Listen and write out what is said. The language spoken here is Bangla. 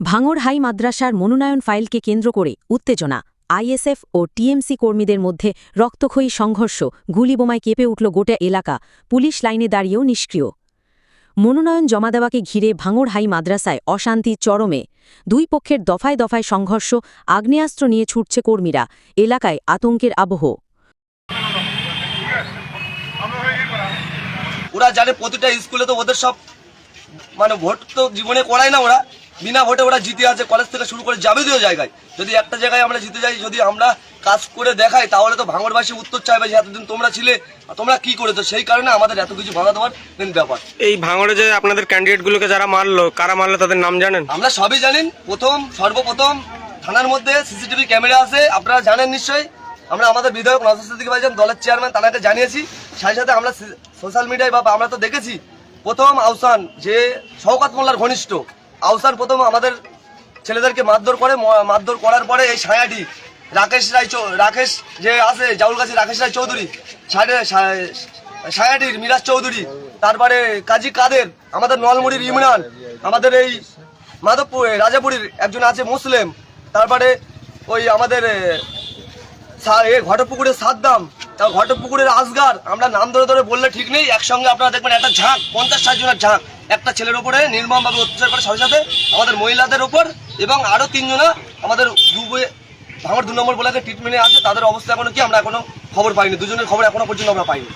ভাঙড় হাই মাদ্রাসার মনোনয়ন ফাইলকে কেন্দ্র করে উত্তেজনা। আইএসএফ ও টিএমসি কর্মীদের মধ্যে রক্তক্ষয়ী সংঘর্ষ, গুলিবোমায় কেঁপে উঠল গোটা এলাকা, পুলিশ লাইনে দাঁড়িয়েও নিষ্ক্রিয়। মনোনয়ন জমা দেওয়াকে ঘিরে ভাঙড় হাই মাদ্রাসায় অশান্তি চরমে। দুই পক্ষের দফায় দফায় সংঘর্ষ, আগ্নেয়াস্ত্র নিয়ে ছুটছে কর্মীরা, এলাকায় আতঙ্কের আবহ। ওরা জানে প্রতিটা স্কুলে তো ওদের সব মানে ভোট তো জীবনে করায় না ওরা। বিনা ভোটে ওরা জিতে আছে কলেজ থেকে শুরু করে যাবতীয় জায়গায়। যদি একটা জায়গায় আমরা জিতে যাই যদি আমরা কাজ করে দেখাই তাহলে তো ভাঙড়বাসী উত্তর চাইবে যে এতদিন তোমরা ছিলে তোমরা কি করেছ? সেই কারণে আমাদের এত কিছু ভাঙা দেওয়ার ব্যাপার। এই ভাঙড়ে যে আপনাদের ক্যান্ডিডেটগুলোকে যারা মারলো কারা মারলো তাদের নাম জানেন? আমরা সবই জানেন প্রথম সর্বপ্রথম থানার মধ্যে সিসিটিভি ক্যামেরা আছে আপনারা জানেন নিশ্চয়ই। আমরা আমাদের বিধায়ক নজর সিদ্দিক ভাইজান দলের চেয়ারম্যান তাদেরকে জানিয়েছি। সাথে সাথে আমরা সোশ্যাল মিডিয়ায় বা আমরা তো দেখেছি প্রথম আহসান যে শওকাত মোল্লার ঘনিষ্ঠ। আহসান প্রথম আমাদের ছেলেদেরকে মারধর করে মারধর করার পরে এই ছায়াটি, রাকেশ রায় রাকেশ যে আছে জাউলগাছি রাকেশ রায় চৌধুরী সায়াটির মিরাজ চৌধুরী, তারপরে কাজী কাদের, আমাদের নলমুড়ির ইমরান, আমাদের এই মাধবপুর রাজাপুরীর একজন আছে মুসলিম, তারপরে ওই আমাদের ঘটপুকুরের সাদ্দাম ঘটপুকুরের আসগার আমরা নাম ধরে ধরে বললে ঠিক নেই, একসঙ্গে আপনারা দেখবেন একটা ঝাঁক, পঞ্চাশ ষাট জনের ঝাঁক। একটা ছেলের ওপরে নির্মমভাবে অত্যাচার করে সাথে সাথে আমাদের মহিলাদের ওপর এবং আরও তিনজনা আমাদের দুবে ভাঙর দু নম্বর বলে ট্রিটমেন্টে আছে, তাদের অবস্থা এখনও কি আমরা এখনও খবর পাইনি। দুজনের খবর এখনও পর্যন্ত আমরা পাইনি।